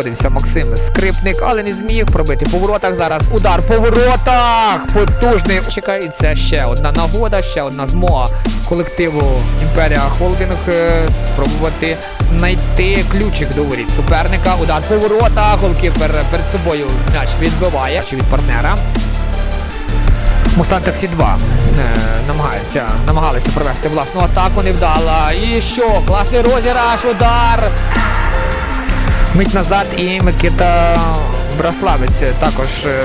Знаходився Максим Скрипник, але не зміг пробити по воротах. Зараз удар по воротах. Потужний. Чекається ще одна нагода, ще одна змога колективу Імперія Холдинг е, спробувати знайти ключик до воріт суперника. Удар по воротах. Голкіпер перед собою м'яч відбиває Чи від партнера. Мустанг Таксі 2 е, намагається, намагалися провести власну атаку, не вдала. І що? Класний розіграш, удар. Мить назад і Микита Браславець також е,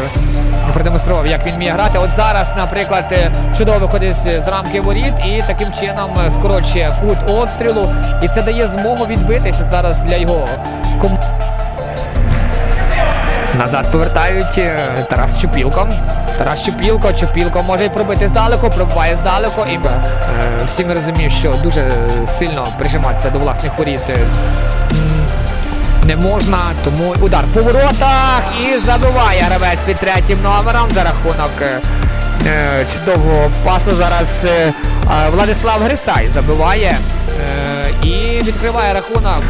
продемонстрував, як він вміє грати. От зараз, наприклад, е, чудово виходить з рамки воріт і таким чином е, скорочує кут обстрілу. І це дає змогу відбитися зараз для його. Назад повертають Тарас Чупілко. Тарас Чупілко, Чупілко може пробити здалеку, пробиває здалеку. І всі ми розуміють, що дуже сильно прижиматися до власних воріт. Е, не можна, тому удар по воротах і забиває гравець під третім номером за рахунок е, е, чудового пасу. Зараз е, е, Владислав Грицай забиває е, і відкриває рахунок.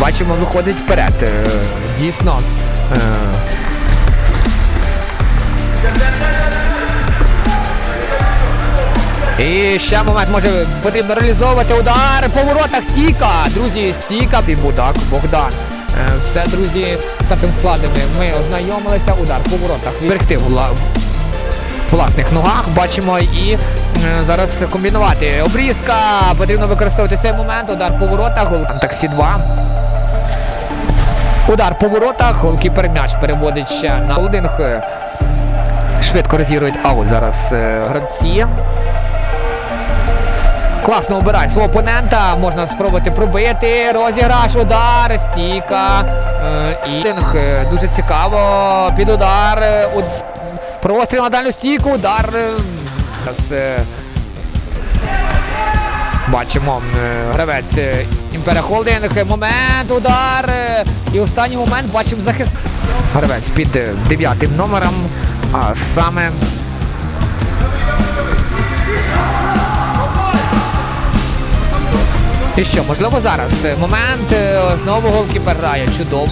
Бачимо, виходить вперед. Е, Дійсно. е, І ще момент може потрібно реалізовувати удар по воротах. Стійка. Друзі, стійка. І Будак Богдан. Е, Все, друзі, з цим складами ми ознайомилися. Удар по воротах. Берегти в власних ногах. Бачимо і е, зараз комбінувати. Обрізка. Потрібно використовувати цей момент. Удар по воротах. Таксі 2. Удар по воротах. Голкіпер м'яч переводить ще на холдинг. Е, Швидко розігрують аут зараз гравці. Класно обирає свого опонента. Можна спробувати пробити. Розіграш, удар, стійка. Е, і е, дуже цікаво. Під удар. е, Простріл на дальню стійку. Удар. Бачимо гравець Імперія Холдинг. Момент, удар. І останній момент бачимо захист. Гравець під дев'ятим номером. А саме І що, можливо, зараз е, момент е, знову голкіпер грає чудово.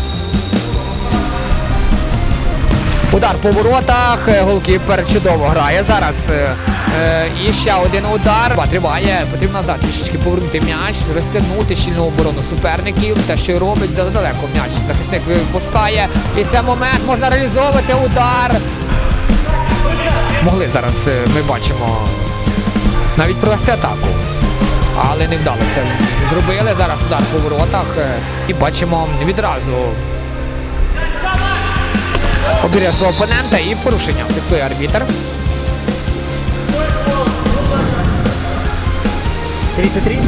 Удар по воротах, е, голкіпер чудово грає зараз. е, І ще один удар. Триває, потрібно назад трішечки повернути м'яч, розтягнути щільну оборону суперників. Те, що робить да- далеко м'яч. Захисник випускає. І це момент можна реалізовувати удар. Могли зараз, ми бачимо, навіть провести атаку. Але не вдало це зробили. Зараз удар по воротах. е, І бачимо відразу. Обіряє свого опонента і порушення. Фіксує арбітр. 33.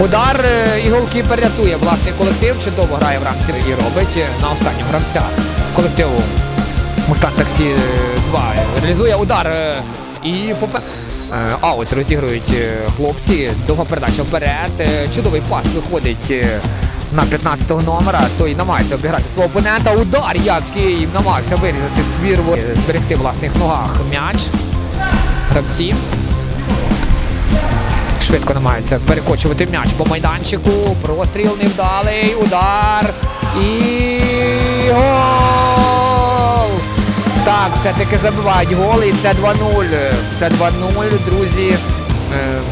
Удар е, і голкіпер рятує власний колектив. Чудово грає в рамці і робить е, на останнього гравця колективу Мустанг Таксі 2. Реалізує удар е, і попе... Е, Аут розігрують е, хлопці. Довга передача вперед. Е, Чудовий пас виходить е, на 15-го номера. Той намагається обіграти свого опонента. Удар, який намагався вирізати ствір, е, зберегти в власних ногах м'яч. Гравці. Швидко намагається перекочувати м'яч по майданчику. Простріл невдалий. Удар. І гол! Так, все-таки забивають голи. І це 2-0. Це 2-0, друзі. Ем,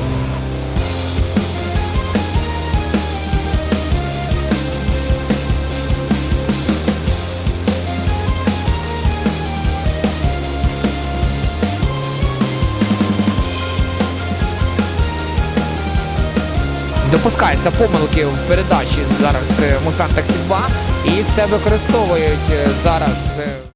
Допускаються помилки в передачі зараз е, Мустанг Таксі 2 і це використовують е, зараз. е,